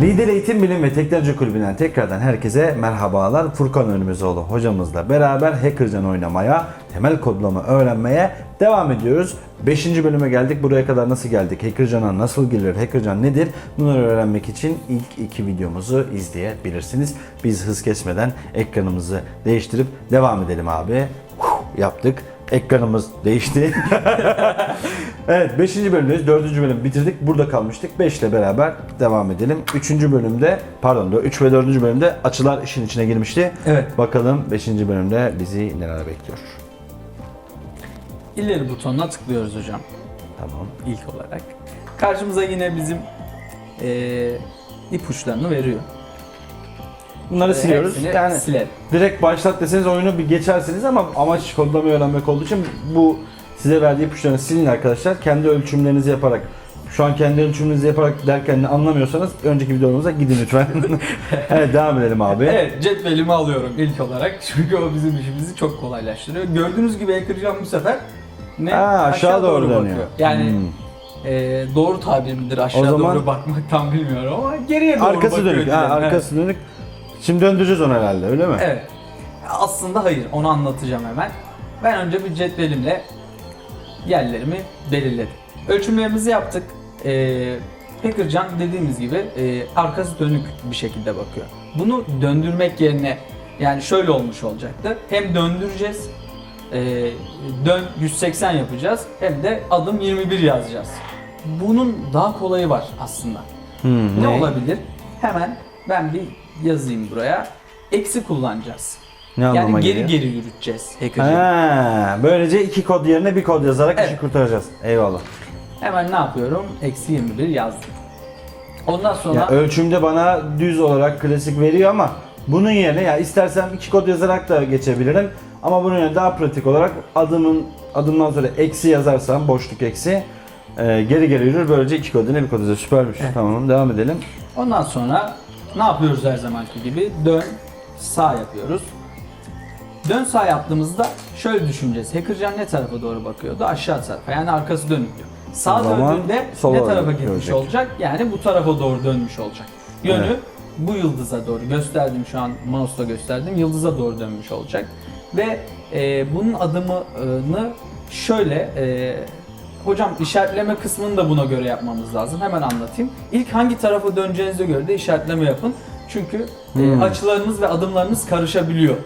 Lider Eğitim Bilim ve Teknoloji Kulübü'nden tekrardan herkese merhabalar. Furkan Önümüzoğlu hocamızla beraber Hackercan oynamaya, temel kodlama öğrenmeye devam ediyoruz. 5. bölüme geldik. Buraya kadar nasıl geldik? Hackercan'a nasıl girilir? Hackercan nedir? Bunları öğrenmek için ilk iki videomuzu izleyebilirsiniz. Biz hız kesmeden ekranımızı değiştirip devam edelim abi. Yaptık. Ekranımız değişti. evet 5. bölümdeyiz. 4. bölümü bitirdik. Burada kalmıştık. 5 ile beraber devam edelim. 3. bölümde pardon 3 ve 4. bölümde açılar işin içine girmişti. Evet. Bakalım 5. bölümde bizi neler bekliyor. İleri butonuna tıklıyoruz hocam Tamam. ilk olarak. Karşımıza yine bizim eee ipuçlarını veriyor. Bunları siliyoruz. Hepsini Yani silelim. direkt başlat deseniz oyunu bir geçersiniz ama amaç kodlamayı öğrenmek olduğu için bu size verdiği ipuçlarını silin arkadaşlar. Kendi ölçümlerinizi yaparak şu an kendi ölçümlerinizi yaparak derken ne anlamıyorsanız önceki videolarımıza gidin lütfen. evet devam edelim abi. Evet cetvelimi alıyorum ilk olarak çünkü o bizim işimizi çok kolaylaştırıyor. Gördüğünüz gibi Hackercan bu sefer ne Ha, aşağı doğru dönüyor. bakıyor. Yani Hmm. eee, doğru tabir midir aşağı O zaman- doğru bakmak tam bilmiyorum ama geriye doğru Arkası bakıyor dönük. Ha, arkası dönük. Şimdi döndüreceğiz onu herhalde öyle mi? Evet. Aslında hayır, onu anlatacağım hemen. Ben önce bir cetvelimle yerlerimi belirledim. Ölçümlerimizi yaptık. Ee, Hackercan dediğimiz gibi e, arkası dönük bir şekilde bakıyor. Bunu döndürmek yerine yani şöyle olmuş olacaktı. Hem döndüreceğiz, e, dön 180 yapacağız hem de adım 21 yazacağız. Bunun daha kolayı var aslında. Hmm, Ne olabilir? Hemen ben bir yazayım buraya. Eksi kullanacağız. Ne anlama yani geri geliyor? geri yürüteceğiz hacker'cığım. Ha, böylece iki kod yerine bir kod yazarak işi Evet. kurtaracağız. Eyvallah. Hemen ne yapıyorum? Eksi 21 yazdım. Ondan sonra Ya ölçümde bana düz olarak klasik veriyor ama bunun yerine ya istersem iki kod yazarak da geçebilirim. Ama bunun yerine daha pratik olarak adımın adımdan sonra eksi yazarsam boşluk eksi e, geri geri yürür. Böylece iki kod yerine bir kod yazıyor. Süpermiş. Tamam devam edelim. ondan sonra ne yapıyoruz her zamanki gibi? Dön sağ yapıyoruz. Dön sağ yaptığımızda şöyle düşüneceğiz. Hackercan ne tarafa doğru bakıyordu? Aşağı tarafa. Yani arkası dönük diyor. Sağ zaman döndüğünde ne tarafa gitmiş görecek. olacak? Yani bu tarafa doğru dönmüş olacak. Yönü Evet. bu yıldıza doğru gösterdim şu an mouse'la gösterdim. Yıldıza doğru dönmüş olacak. Ve e, bunun adımını şöyle e, hocam işaretleme kısmını da buna göre yapmamız lazım. Hemen anlatayım. İlk hangi tarafa döneceğinize göre de işaretleme yapın. Çünkü e, Hmm. açılarınız ve adımlarınız karışabiliyor.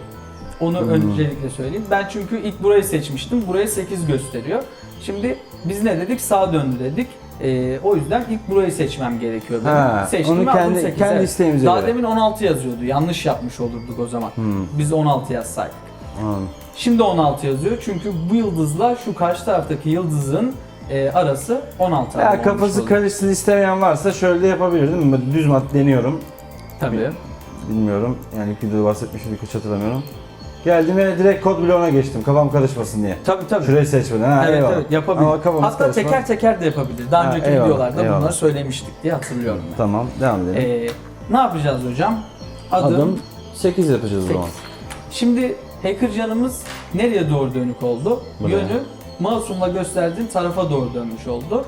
Onu Hmm. öncelikle söyleyeyim. Ben çünkü ilk burayı seçmiştim. Burayı 8 gösteriyor. Şimdi biz ne dedik? Sağa döndü dedik. Ee, o yüzden ilk burayı seçmem gerekiyor benim. Ha, Seçtim onu adım kendi- 8, kendi evet. isteğimize Daha göre. demin 16 yazıyordu. Yanlış yapmış olurduk o zaman. Hmm. Biz 16 yazsaydık. Anladım. Şimdi 16 yazıyor. Çünkü bu yıldızla şu karşı taraftaki yıldızın e, arası 16 adım Ya kafası oluyor. karışsın istemeyen varsa şöyle yapabilir değil mi? Düz mat deniyorum. Tabii. Bilmiyorum. Yani ilk videoda bahsetmiştik hiç hatırlamıyorum. Geldim ve direkt kod bloğuna geçtim. Kafam karışmasın diye. Tabii tabii. Şurayı seçmeden. Ha, evet eyvallah. evet yapabilir. Ama kafamız Hatta karışmaz. teker teker de yapabilir. Daha Ha, önceki eyvallah, videolarda eyvallah. bunları söylemiştik diye hatırlıyorum ben. Tamam devam edelim. Ee, ne yapacağız hocam? Adım, Adım 8 yapacağız o zaman. 8. Şimdi Hackercan'ımız nereye doğru dönük oldu? Buraya. Yönü mouse'umla gösterdiğim tarafa doğru dönmüş oldu.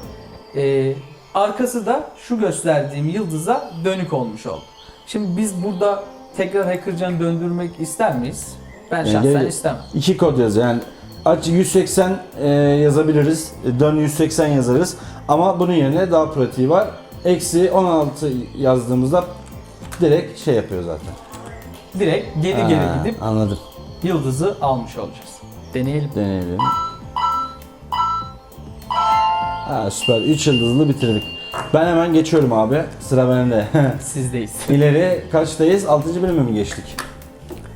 Ee, arkası da şu gösterdiğim yıldıza dönük olmuş oldu. Şimdi biz burada tekrar Hackercan'ı döndürmek ister miyiz? Ben şahsen geri- istemem. İki kod yaz yani aç 180 e, yazabiliriz. e, Dön 180 yazarız. Ama bunun yerine daha pratiği var. Eksi 16 yazdığımızda direkt şey yapıyor zaten. Direkt geri geri Ha, gidip Anladım. yıldızı almış olacağız. Deneyelim. Deneyelim. Ha, süper. 3 yıldızlı bitirdik. Ben hemen geçiyorum abi. Sıra bende. Sizdeyiz. İleri kaçtayız? 6. bölüme mi geçtik?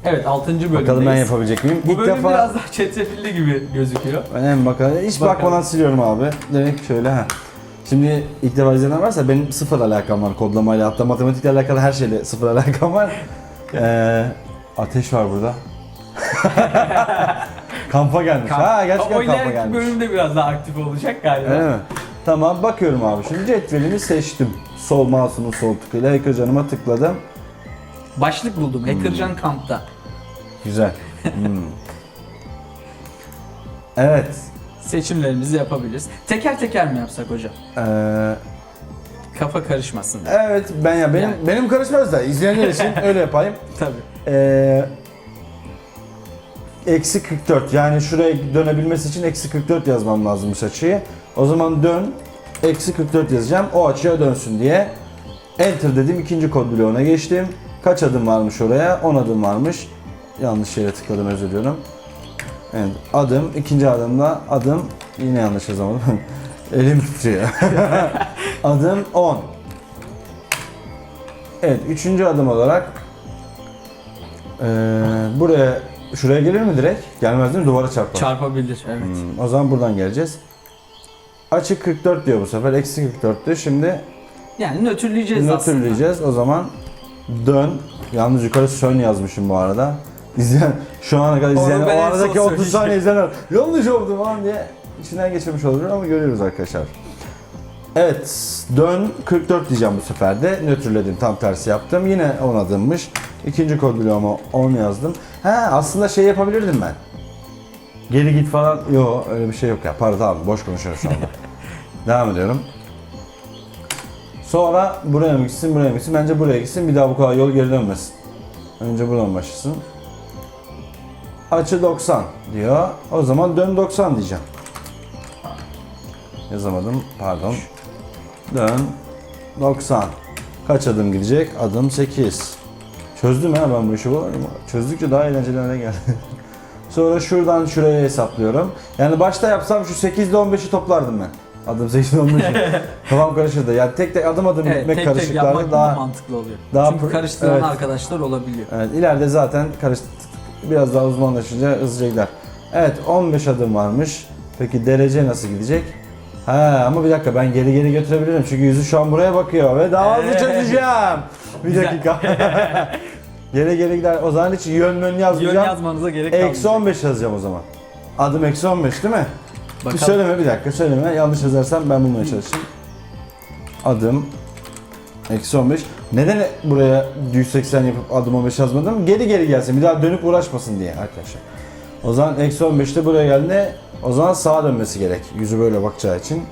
Evet 6. bölümdeyiz. Bakalım ben yapabilecek miyim? Bu İlk bölüm defa biraz daha çetrefilli gibi gözüküyor. Hemen bakalım. Hiç Bakalım. bakmadan siliyorum abi. Direkt şöyle ha. Şimdi ilk defa izleyenler varsa benim sıfır alakam var kodlamayla hatta matematikle alakalı her şeyle sıfır alakam var. Ee, ateş var burada. kampa gelmiş. Ha gerçekten o kampa ileriki gelmiş. bölümde biraz daha aktif olacak galiba. Öyle mi? Tamam bakıyorum abi. Şimdi cetvelimi seçtim. Sol mouse'umun sol tıkıyla ekranıma tıkladım. Başlık buldum. Hmm. Hackercan kampta. Güzel. Hmm. Evet. Seçimlerimizi yapabiliriz. Teker teker mi yapsak hocam? Ee, kafa karışmasın. Evet ben ya benim Yani. benim karışmaz da izleyenler için öyle yapayım. Tabii. Ee, eksi 44 yani şuraya dönebilmesi için eksi 44 yazmam lazımmış açıyı. O zaman dön eksi 44 yazacağım o açıya dönsün diye. Enter dedim ikinci kod bloğuna geçtim. Kaç adım varmış oraya? 10 adım varmış. Yanlış yere tıkladım özür diliyorum. Evet, adım, ikinci adımda adım, yine yanlış yazamadım. Elim titriyor. adım 10. Evet, üçüncü adım olarak ee, buraya, şuraya gelir mi direkt? Gelmez değil mi? Duvara çarpar. Çarpabilir. Evet. Hmm, o zaman buradan geleceğiz. Açık 44 diyor bu sefer. Eksi 44'tü. Şimdi Yani nötrleyeceğiz aslında. nötrleyeceğiz. O zaman dön. Yalnız yukarı sön yazmışım bu arada. İzleyen, şu ana kadar izleyen, o aradaki 30 söyleyeceğim. saniye izleyenler yanlış oldu falan diye içinden geçirmiş olabilir ama görüyoruz arkadaşlar. Evet, dön 44 diyeceğim bu sefer de. Nötrledim, tam tersi yaptım. Yine 10 adımmış. İkinci kod bloğuma 10 yazdım. He, aslında şey yapabilirdim ben. Geri git falan. Yok öyle bir şey yok ya. Pardon tamam boş konuşuyorum şu anda. Devam ediyorum. Sonra buraya mı gitsin, buraya mı gitsin? Bence buraya gitsin. Bir daha bu kadar yol geri dönmesin. Önce buradan başlasın. Açı 90 diyor. O zaman dön 90 diyeceğim. Yazamadım. Pardon. Dön 90. Kaç adım gidecek? Adım 8. Çözdüm ha ben bu işi. bu- Çözdükçe daha eğlenceli hale geldi. Sonra şuradan şuraya hesaplıyorum. Yani başta yapsam şu 8 ile 15'i toplardım ben. Adım 8 ile 15'i. Kafam karışırdı. Yani tek tek adım adım Evet, gitmek tek tek karışıklarda yapmak daha daha... mantıklı oluyor. daha Çünkü pr- karıştıran evet. arkadaşlar olabiliyor. Evet ileride zaten karıştı biraz daha uzmanlaşınca hızlıca gider. Evet 15 adım varmış. Peki derece nasıl gidecek? Ha ama bir dakika ben geri geri götürebilirim çünkü yüzü şu an buraya bakıyor ve daha hızlı Evet. çözeceğim. Bir Güzel. dakika. geri geri gider. O zaman hiç yön mön Yön yazmayacağım. yazmanıza gerek Eksi kalmayacak. 15 yazacağım o zaman. Adım eksi 15 değil mi? Bakalım. söyleme bir dakika söyleme. Yanlış yazarsam ben bulmaya çalışayım. Adım eksi 15. Neden buraya 180 yapıp adım 15 yazmadım? Geri geri gelsin. Bir daha dönüp uğraşmasın diye arkadaşlar. O zaman eksi 15'te buraya geldi. O zaman sağa dönmesi gerek. Yüzü böyle bakacağı için.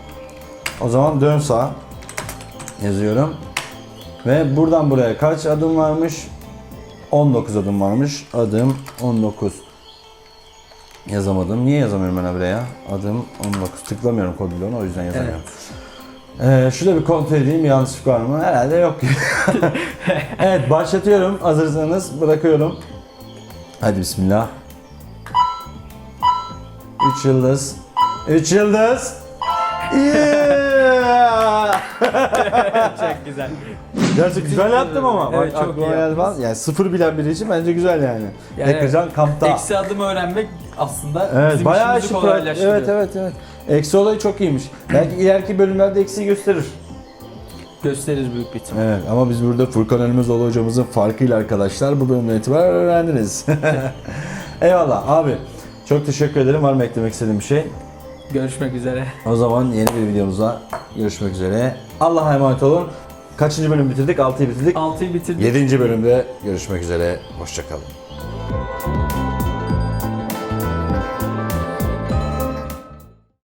O zaman dön sağa. Yazıyorum. Ve buradan buraya kaç adım varmış? 19 adım varmış. Adım 19. Yazamadım. Niye yazamıyorum ben buraya? Adım 19. Tıklamıyorum kod bloğuna o yüzden yazamıyorum. Ee, şurada bir kontrol edeyim yanlışlık var mı? Herhalde yok. evet başlatıyorum. Hazırsanız bırakıyorum. Hadi bismillah. 3 yıldız. 3 yıldız. Yeah! Çok güzel. Gerçekten güzel yaptım ama. Evet, Bak çok iyi yaptınız. falan. Yani sıfır bilen biri için bence güzel yani. Yani Ekran kampta. Eksi adım öğrenmek aslında Evet bizim bayağı işimizi işi kolaylaştırıyor. Evet evet evet. Eksi olayı çok iyiymiş. Belki ileriki bölümlerde eksiği gösterir. Gösterir büyük bir ihtimal. Evet ama biz burada Furkan Önümüzoğlu hocamızın farkıyla arkadaşlar bu bölümden itibaren öğrendiniz. Eyvallah abi. Çok teşekkür ederim. Var mı eklemek istediğin bir şey? Görüşmek üzere. O zaman yeni bir videomuzda görüşmek üzere. Allah'a emanet olun. Kaçıncı bölüm bitirdik? 6'yı bitirdik. 6'yı bitirdik. 7. bölümde görüşmek üzere. Hoşçakalın.